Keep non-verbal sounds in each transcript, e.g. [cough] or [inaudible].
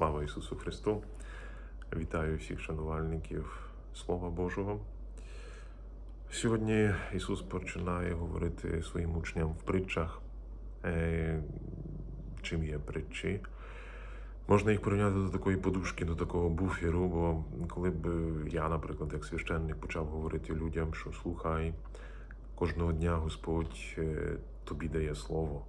Слава Ісусу Христу! Вітаю всіх шанувальників Слова Божого. Сьогодні Ісус починає говорити своїм учням в притчах. Е, Чим є притчі? Можна їх порівняти до такої подушки, до такого буферу, бо коли б я, наприклад, як священник, почав говорити людям, що слухай, кожного дня Господь е, тобі дає слово,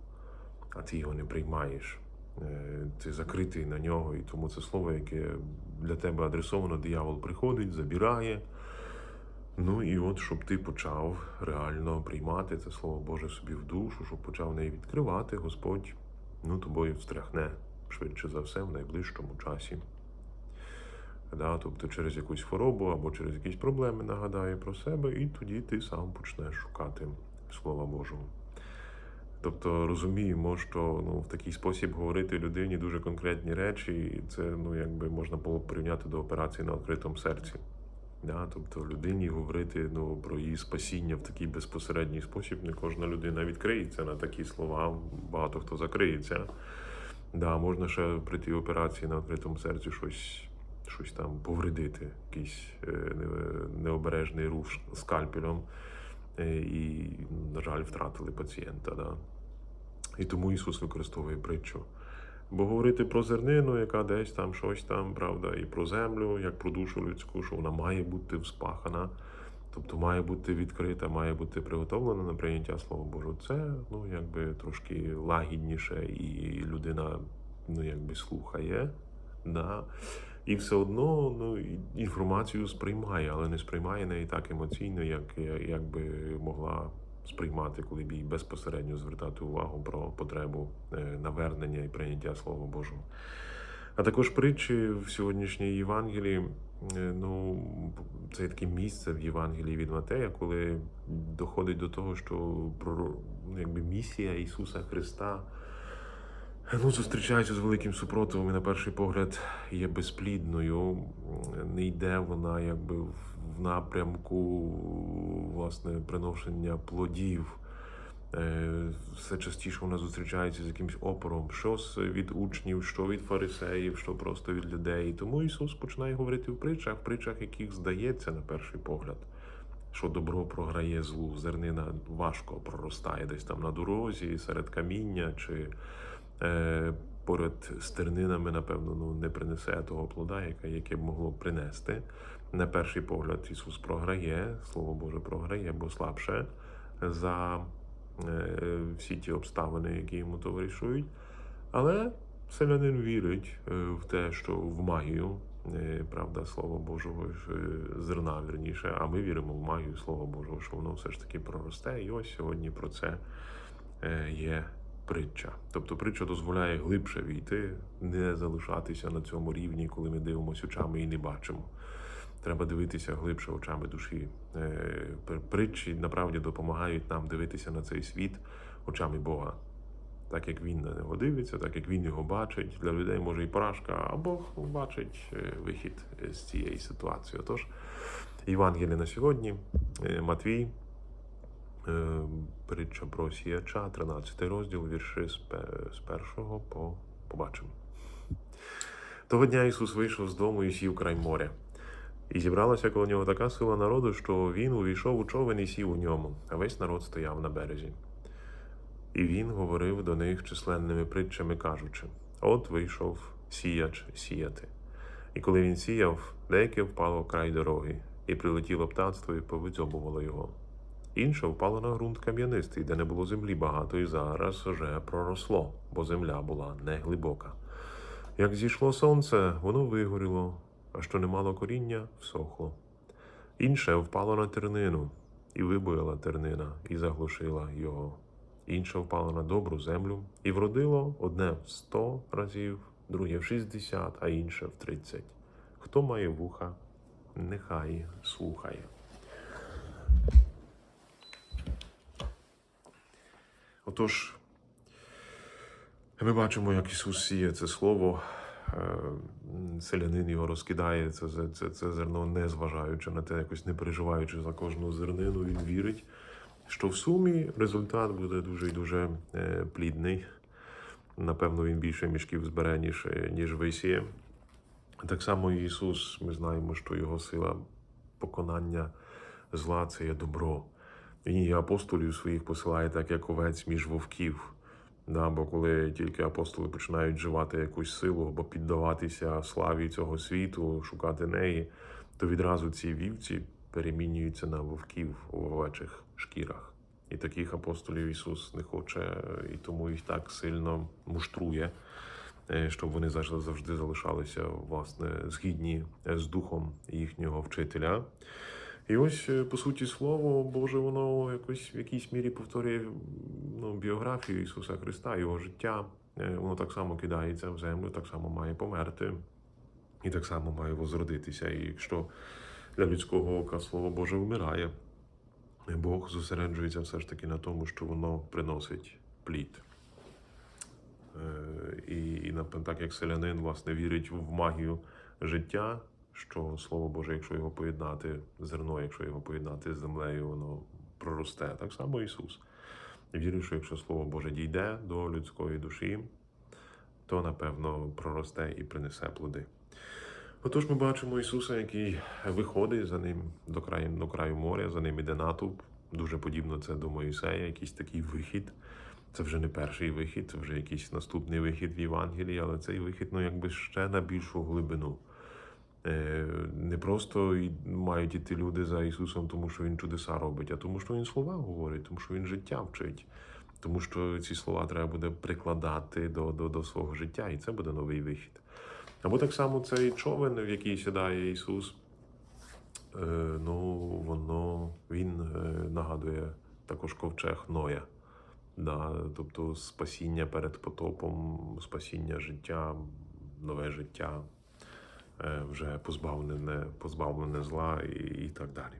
а ти його не приймаєш. Е, Ти закритий на нього, і тому це слово, яке для тебе адресовано, диявол приходить, забирає. Ну і от, щоб ти почав реально приймати це слово Боже собі в душу, щоб почав неї відкривати, Господь ну, тобою встряхне швидше за все в найближчому часі. Да, тобто через якусь хворобу або через якісь проблеми нагадає про себе, і тоді ти сам почнеш шукати Слова Божого. Тобто розуміємо, що ну, в такий спосіб говорити людині дуже конкретні речі, і це ну, якби можна було б порівняти до операції на відкритому серці. Да? Тобто людині говорити ну, про її спасіння в такий безпосередній спосіб, не кожна людина відкриється на такі слова, багато хто закриється. Да, можна ще при тій операції на відкритому серці щось, щось там повредити, якийсь е, необережний рух скальпелем. Е, І, на жаль, втратили пацієнта. Да? І тому Ісус використовує притчу. Бо говорити про зернину, яка десь там щось там, правда, і про землю, як про душу людську, що вона має бути вспахана, тобто має бути відкрита, має бути приготовлена на прийняття Слова Божого. Це ну, якби трошки лагідніше, і людина ну, якби слухає. Да? І все одно ну, інформацію сприймає, але не сприймає неї так емоційно, як, як могла сприймати, коли б їй безпосередньо звертати увагу про потребу е, навернення і прийняття Слова Божого. А також притчі в сьогоднішній Євангелії. е, Ну, це таке місце в Євангелії від Матея, коли доходить до того, що ну, якби місія Ісуса Христа ну, зустрічається з великим супротивом і на перший погляд є безплідною. Не йде вона якби в в напрямку власне приношення плодів. Е, Все частіше вона зустрічається з якимось опором, що від учнів, що від фарисеїв, що просто від людей. Тому Ісус починає говорити в притчах, в притчах, яких здається на перший погляд, що добро програє злу, зернина важко проростає десь там на дорозі, серед каміння чи е, поряд з тернинами, напевно, ну, не принесе того плода, яке б могло принести. На перший погляд Ісус програє, Слово Боже програє, бо слабше за е, всі ті обставини, які йому товаришують. Але селянин вірить е, в те, що в магію, е, правда, Слова Божого, зерна вірніше, а ми віримо в магію Слова Божого, що воно все ж таки проросте. І ось сьогодні про це є притча. Тобто притча дозволяє глибше війти, не залишатися на цьому рівні, коли ми дивимося очами і не бачимо. Треба дивитися глибше очами душі. Е, Притчі направді допомагають нам дивитися на цей світ очами Бога. Так як він на нього дивиться, так як він його бачить. Для людей може і поражка, а Бог бачить е, вихід з цієї ситуації. Отож, Євангеліє на сьогодні, е, Матвій, притча про сіяча, 13 розділ, вірші з першого по побачимо. Того дня Ісус вийшов з дому і сів край моря. І зібралася коло нього така сила народу, що він увійшов у човен і сів у ньому, а весь народ стояв на березі. І він говорив до них численними притчами, кажучи: От вийшов сіяч сіяти. І коли він сіяв, деяке впало край дороги, і прилетіло птацтво і повидзьобувало його. Інше впало на ґрунт кам'янистий, де не було землі багато, і зараз вже проросло, бо земля була не глибока. Як зійшло сонце, воно вигоріло, а що не мало коріння, всохло. Інше впало на тернину, і вибояла тернина, і заглушила його. Інше впало на добру землю, і вродило одне в сто разів, друге в шістдесят, а інше в тридцять. Хто має вуха, нехай слухає. Отож, ми бачимо, як Ісус сіє це слово. Е, Селянин його розкидає, це, це, це, зерно, не зважаючи на те, якось не переживаючи за кожну зернину, він вірить, що в сумі результат буде дуже і дуже е, плідний. Напевно, він більше мішків збере, ніж, ніж висіє. Так само Ісус, ми знаємо, що Його сила поконання зла це є добро. І апостолів своїх посилає так, як овець між вовків. Да, бо коли тільки апостоли починають вживати якусь силу або піддаватися славі цього світу, шукати неї, то відразу ці вівці перемінюються на вовків у овечих шкірах. І таких апостолів Ісус не хоче, і тому їх так сильно муштрує, е, щоб вони завжди залишалися власне згідні з духом їхнього вчителя. І ось, е, по суті, слово Боже, воно якось в якійсь мірі повторює ну, біографію Ісуса Христа, Його життя. Е, Воно так само кидається в землю, так само має померти, і так само має возродитися. І якщо для людського ока Слово Боже вмирає, Бог зосереджується все ж таки на тому, що воно приносить плід. Е, І, і так як селянин власне вірить в магію життя, що слово Боже, якщо його поєднати, зерно, якщо його поєднати з землею, воно проросте. Так само Ісус. Вірю, що якщо Слово Боже дійде до людської душі, то напевно проросте і принесе плоди. Отож, ми бачимо Ісуса, який виходить за ним до краю, до краю моря, за ним іде натовп. Дуже подібно це до Моїсея, якийсь такий вихід. Це вже не перший вихід, це вже якийсь наступний вихід в Євангелії, але цей вихід, ну якби ще на більшу глибину. Е, Не просто мають іти люди за Ісусом, тому що Він чудеса робить, а тому, що Він слова говорить, тому що Він життя вчить. Тому що ці слова треба буде прикладати до, до, до свого життя, і це буде новий вихід. Або так само цей човен, в який сідає Ісус, е, ну, воно він е, нагадує також ковчег Ноя. Да, тобто спасіння перед потопом, спасіння життя, нове життя, вже позбавлене, позбавлене зла і, і так далі.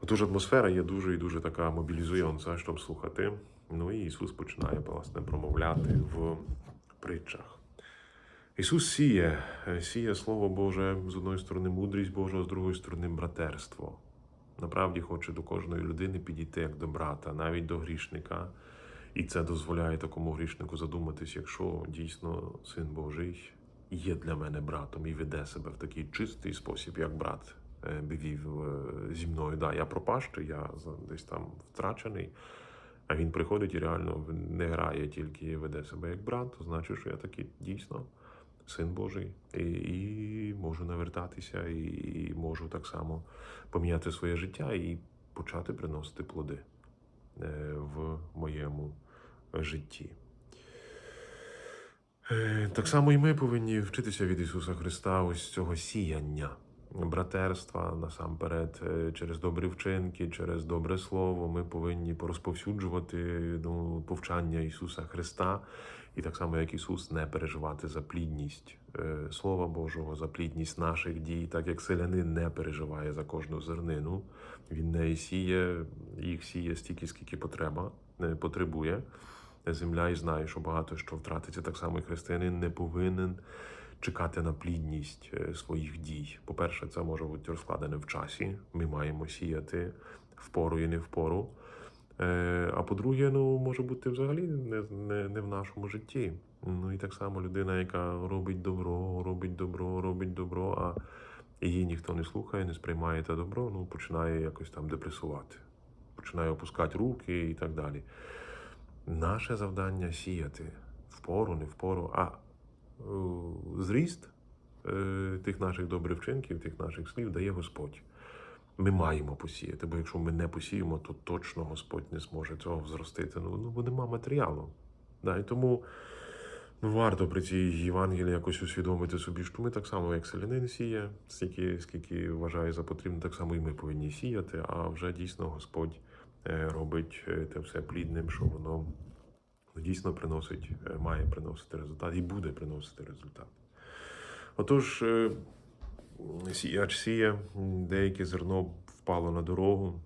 Отож, атмосфера є дуже і дуже така мобілізуюча, щоб слухати. Ну і Ісус починає власне промовляти в притчах. Ісус сіє, е, сіє Слово Боже з одної сторони мудрість Божа, з другої сторони братерство. Направді хоче до кожної людини підійти як до брата, навіть до грішника. І це дозволяє такому грішнику задуматись, якщо дійсно син Божий є для мене братом і веде себе в такий чистий спосіб, як брат е, вів е, зі мною. Да, я пропащий, я десь там втрачений. А він приходить і реально не грає, тільки веде себе як брат, то значить, що я такий дійсно син Божий, і, і можу навертатися, і, і можу так само поміняти своє життя і почати приносити плоди е, в моєму житті. Е, Так само і ми повинні вчитися від Ісуса Христа ось цього сіяння, братерства насамперед, е, через добрі вчинки, через добре слово. Ми повинні порозповсюджувати ну, повчання Ісуса Христа, і так само, як Ісус, не переживати за плідність е, Слова Божого, за плідність наших дій, так як селянин не переживає за кожну зернину. Він не сіє, їх сіє стільки, скільки потреба, не потребує земля і знає, що багато що втратиться. Так само і християнин не повинен чекати на плідність е, своїх дій. По-перше, це може бути розкладене в часі. Ми маємо сіяти в пору і не в пору. Е, А по-друге, ну може бути взагалі не, не, не в нашому житті. Ну і так само людина, яка робить добро, робить добро, робить добро, а її ніхто не слухає, не сприймає те добро, ну починає якось там депресувати, починає опускати руки і так далі. Наше завдання сіяти впору, не впору, а е, зріст е, тих наших добрих вчинків, тих наших слів дає Господь. Ми маємо посіяти, бо якщо ми не посіємо, то точно Господь не зможе цього зростити. Ну, ну бо нема матеріалу. Да, і тому варто при цій Євангелії якось усвідомити собі, що ми так само, як селянин сіє, скільки, скільки вважає за потрібне, так само і ми повинні сіяти, а вже дійсно Господь робить е, те все плідним, що воно дійсно приносить, е, має приносити результат і буде приносити результат. Отож, е, сіяч сіє, деяке зерно впало на дорогу.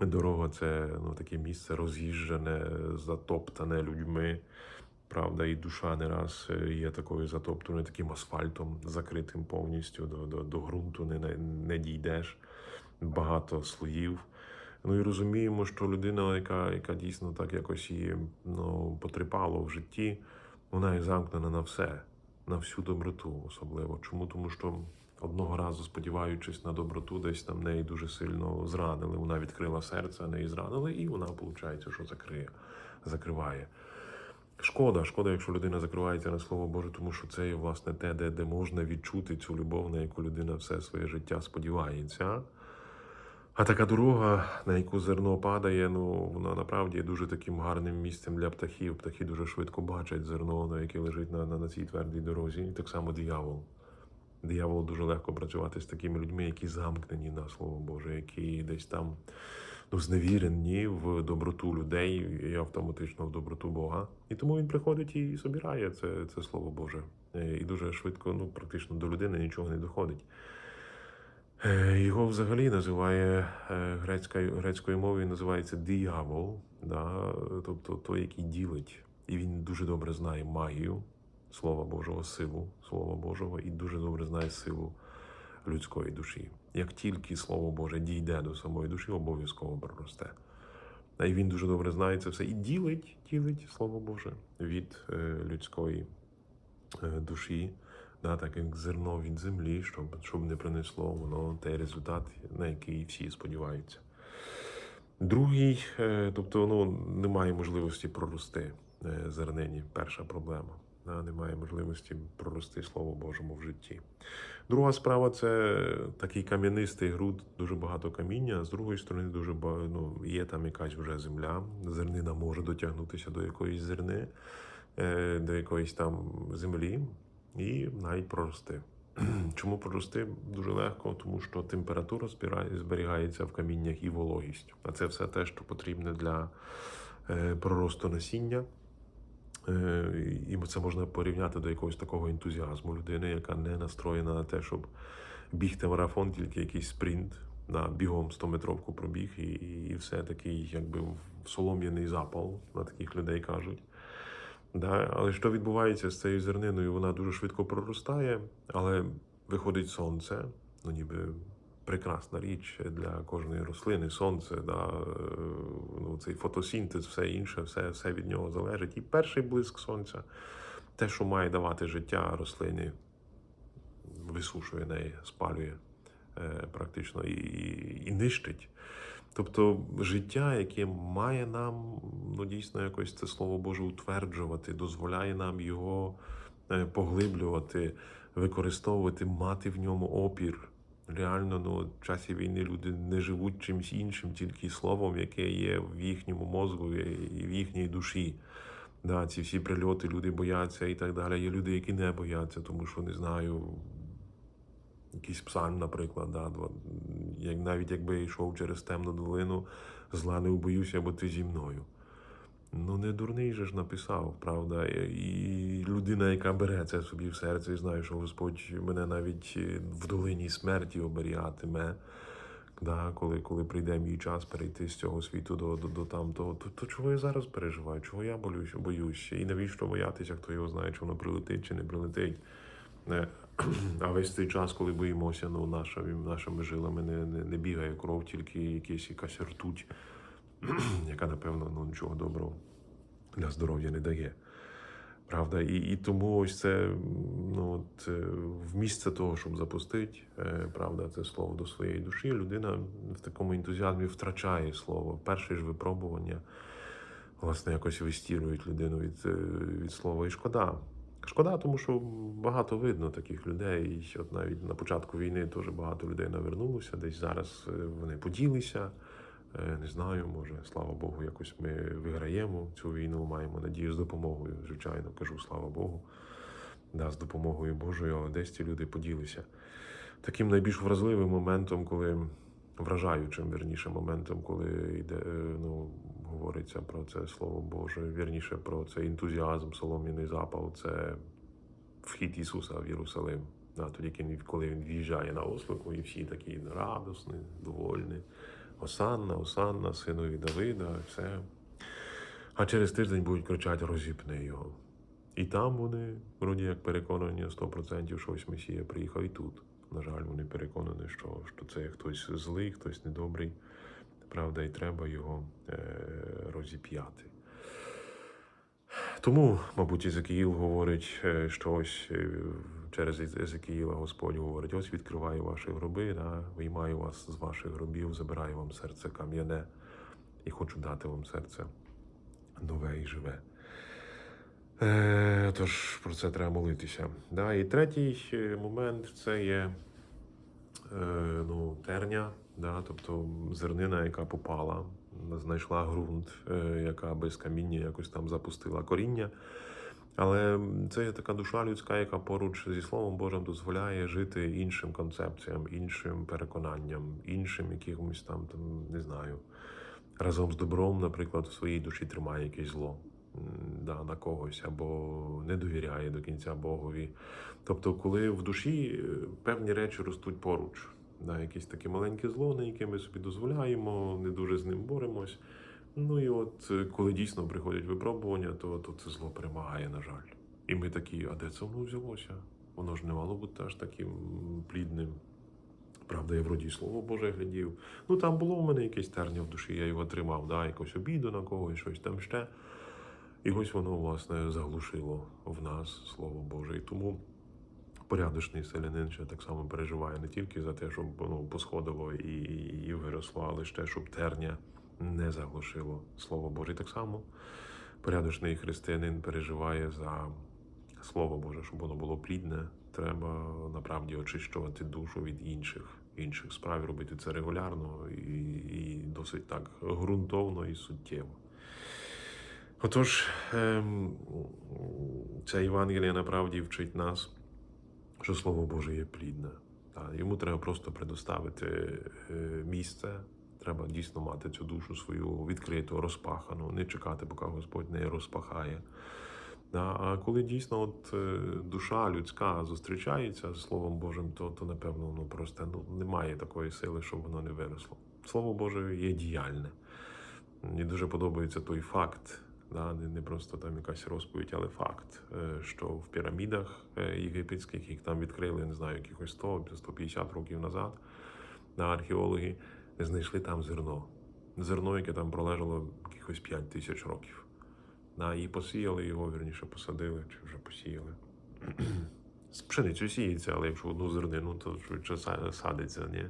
Дорога це ну, таке місце роз'їжджене, затоптане людьми. Правда, і душа не раз е, є такою затоптаною, таким асфальтом, закритим повністю до, до, до ґрунту не, не дійдеш. Багато слоїв. Ну і розуміємо, що людина, яка, яка дійсно так якось її ну, потріпало в житті, вона і замкнена на все, на всю доброту особливо. Чому? Тому що одного разу, сподіваючись на доброту, десь там неї дуже сильно зранили. Вона відкрила серце, неї зранили, і вона, виходить, що закриє, закриває. Шкода, шкода, якщо людина закривається на слово Боже, тому що це є власне те, де, де можна відчути цю любов, на яку людина все своє життя сподівається. А така дорога, на яку зерно падає, ну вона направді є дуже таким гарним місцем для птахів. Птахи дуже швидко бачать зерно, на яке лежить на, на, на цій твердій дорозі. І так само диявол. Дияволу дуже легко працювати з такими людьми, які замкнені на слово Боже, які десь там ну, зневірені в доброту людей і автоматично в доброту Бога. І тому він приходить і собирає це, це слово Боже. Е, І дуже швидко, ну практично до людини нічого не доходить. Е, Його взагалі називає е, грецькою, грецькою мовою називається диявол, да? тобто той, який ділить. І він дуже добре знає магію Слова Божого, силу Слова Божого, і дуже добре знає силу людської душі. Як тільки Слово Боже дійде до самої душі, обов'язково проросте. І він дуже добре знає це все і ділить, ділить Слово Боже від е, людської душі, да, так як зерно від землі, щоб, щоб не принесло воно той результат, на який всі сподіваються. Другий, е, тобто ну, немає можливості прорости е, зернині. Перша проблема. Да, немає можливості прорости Слово Божому в житті. Друга справа це такий кам'янистий ґрунт, дуже багато каміння. З другої сторони, дуже ба- ну, є там якась вже земля. Зернина може дотягнутися до якоїсь зерни, е, до якоїсь там землі і навіть прорости. [clears throat] Чому прорости дуже легко? Тому що температура зберігається в каміннях і вологість. А це все те, що потрібне для е, проросту насіння. Е, І це можна порівняти до якогось такого ентузіазму людини, яка не настроєна на те, щоб бігти марафон, тільки якийсь спринт, на бігом 100-метровку пробіг, і, і все такий, якби солом'яний запал, на таких людей кажуть. Да? Але що відбувається з цією зерниною? Вона дуже швидко проростає, але виходить сонце, ну ніби прекрасна річ для кожної рослини. Сонце, да? е, ну, цей фотосінтез, все інше, все, все від нього залежить. І перший блиск сонця, те, що має давати життя рослині, висушує неї, спалює е, практично і, і, і нищить. Тобто життя, яке має нам ну, дійсно якось це слово Боже утверджувати, дозволяє нам його е, поглиблювати, використовувати, мати в ньому опір. Реально, ну, в часі війни люди не живуть чимось іншим, тільки словом, яке є в їхньому мозку і в їхній душі. Да, ці всі прильоти, люди бояться і так далі. Є люди, які не бояться, тому що не знаю, якийсь псалм, наприклад, да, як навіть якби я йшов через темну долину, зла не убоюся, бо ти зі мною. Ну, не дурний же ж написав, правда. І людина, яка бере це собі в серце і знає, що Господь мене навіть е, в долині смерті оберігатиме. Да, коли, коли прийде мій час перейти з цього світу до, до, до тамтого, то, то чого я зараз переживаю? Чого я болюсь, боюсь? І навіщо боятися, хто його знає, чи воно прилетить, чи не прилетить? А весь цей час, коли боїмося, ну, нашими, нашими жилами не, не, не бігає кров, тільки якась якась ртуть, [clears throat] яка, напевно, ну, нічого доброго для здоров'я не дає. Правда, і, і тому ось це ну, от, е, в місце того, щоб запустити, е, правда, це слово до своєї душі, людина в такому ентузіазмі втрачає слово. Перше ж випробування, власне, якось вистілюють людину від, е, від слова. І шкода. Шкода, тому що багато видно таких людей. І от навіть на початку війни дуже багато людей навернулося. Десь зараз е, вони поділися. Е, Не знаю, може, слава Богу, якось ми виграємо цю війну, маємо надію з допомогою. Звичайно, кажу, слава Богу, да, з допомогою Божою, але десь ці люди поділися. Таким найбільш вразливим моментом, коли вражаючим, вірніше, моментом, коли йде, е, ну, говориться про це Слово Боже, вірніше про цей ентузіазм, солом'яний запал, це вхід Ісуса в Єрусалим. Тоді, коли він- в'їжджає на ослику, і всі такі радісні, довольні. Осанна, Осанна, синові Давида, все. А через тиждень будуть кричати розіпни його. І там вони, вроді як переконані 100%, що ось Месія приїхав і тут. На жаль, вони переконані, що, що це хтось злий, хтось недобрий. Правда, і треба його е, розіп'яти. Тому, мабуть, Езекіїл говорить, е, що ось е, через Езекіїла Господь говорить: ось відкриваю ваші гроби, да, виймаю вас з ваших гробів, забираю вам серце кам'яне і хочу дати вам серце нове і живе. Тож про це треба молитися. Да, і третій момент це є ну, терня, да, тобто зернина, яка попала, знайшла ґрунт, е, яка без каміння якось там запустила коріння. Але це є така душа людська, яка поруч зі Словом Божим дозволяє жити іншим концепціям, іншим переконанням, іншим якимось там, там не знаю, разом з добром, наприклад, в своїй душі тримає якесь зло да, на когось або не довіряє до кінця Богові. Тобто, коли в душі е, певні речі ростуть поруч, да, якесь таке маленьке зло, на яке ми собі дозволяємо, не дуже з ним боремось. Ну і от е, коли дійсно приходять випробування, то, то це зло перемагає, на жаль. І ми такі, а де це воно взялося? Воно ж не мало бути аж таким плідним. Правда, я вроді слово Боже глядів. Ну там було в мене якесь терня в душі, я його тримав, да, якусь обіду на когось, щось там ще. І ось воно, власне, заглушило в нас Слово Боже. І тому порядочний селянин ще так само переживає не тільки за те, щоб воно посходило і, і виросло, але ще щоб терня не заглушило Слово Боже. І так само порядочний християнин переживає за Слово Боже, щоб воно було плідне. Треба направді очищувати душу від інших інших справ, робити це регулярно і, і досить так ґрунтовно і суттєво. Отож, ем, ця Євангелія направді вчить нас, що Слово Боже є плідне. Йому треба просто предоставити е, місце. Треба дійсно мати цю душу свою відкриту, розпахану, не чекати, поки Господь не розпахає. А коли дійсно от е, душа людська зустрічається з Словом Божим, то, то напевно ну, просто ну, немає такої сили, щоб воно не виросло. Слово Боже є діяльне. Мені дуже подобається той факт, да, не, просто там якась розповідь, але факт, е, що в пірамідах е, єгипетських, їх там відкрили, не знаю, якихось 100-150 років назад, да, археологи знайшли там зерно. Зерно, яке там пролежало якихось 5 тисяч років. Да, і посіяли його, вірніше посадили чи вже посіяли. [clears throat] З пшеницю сіється, але якщо одну зернину, то швидше садиться. Ні?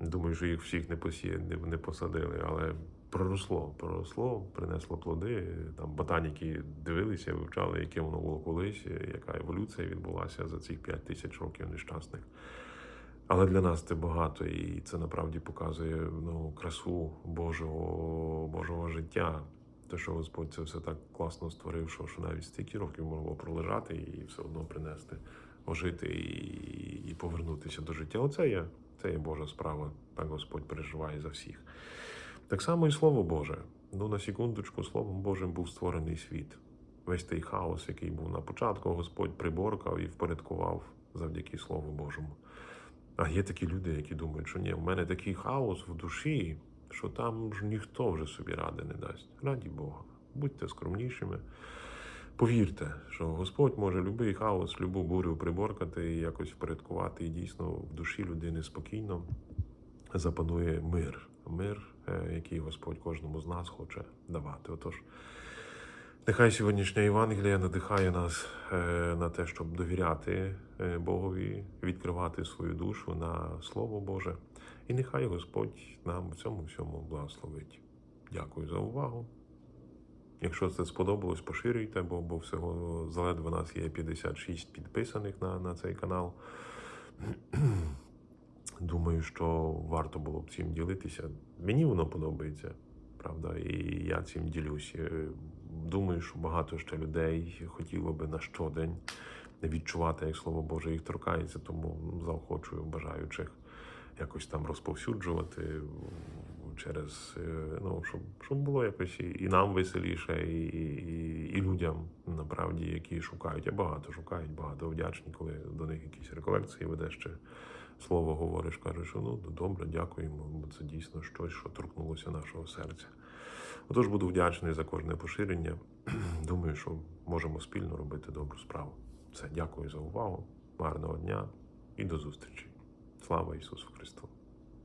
Думаю, що їх всіх не не, не посадили, але проросло, проросло, принесло плоди. Там ботаніки дивилися, вивчали, яке воно було колись, яка еволюція відбулася за цих 5 тисяч років нещасних. Але для нас це багато, і це направді показує ну, красу Божого, Божого життя. Те, що Господь це все так класно створив, що, що навіть стільки років могло пролежати і все одно принести, ожити і, і повернутися до життя. Оце є, це є Божа справа. Так Господь переживає за всіх. Так само і Слово Боже. Ну, на секундочку, Словом Божим був створений світ. Весь той хаос, який був на початку, Господь приборкав і впорядкував завдяки Слову Божому. А є такі люди, які думають, що ні, в мене такий хаос в душі, що там ж ніхто вже собі ради не дасть. Раді Бога. Будьте скромнішими. Повірте, що Господь може будь-який хаос, любу бурю приборкати і якось впорядкувати. І дійсно в душі людини спокійно запанує мир. Мир, е, який Господь кожному з нас хоче давати. Отож, Нехай сьогоднішня Євангелія надихає нас е, на те, щоб довіряти е, Богові, відкривати свою душу на Слово Боже. І нехай Господь нам в цьому всьому благословить. Дякую за увагу. Якщо це сподобалось, поширюйте, бо, бо всього заледве нас є 56 підписаних на, на цей канал. Думаю, що варто було б цим ділитися. Мені воно подобається, правда, і я цим ділюсь. Е, Думаю, що багато ще людей хотіло би на щодень відчувати, як слово Боже їх торкається, тому заохочую бажаючих якось там розповсюджувати через, е, ну, щоб, щоб було якось і, нам веселіше, і, і, і людям, направді, які шукають. А багато шукають, багато вдячні, коли до них якісь реколекції ведеш ще слово говориш, кажеш, що ну добре, дякуємо, бо це дійсно щось, що торкнулося нашого серця. Отож буду вдячний за кожне поширення. [clears throat] Думаю, що можемо спільно робити добру справу. Все, дякую за увагу, гарного дня і до зустрічі. Слава Ісусу Христу!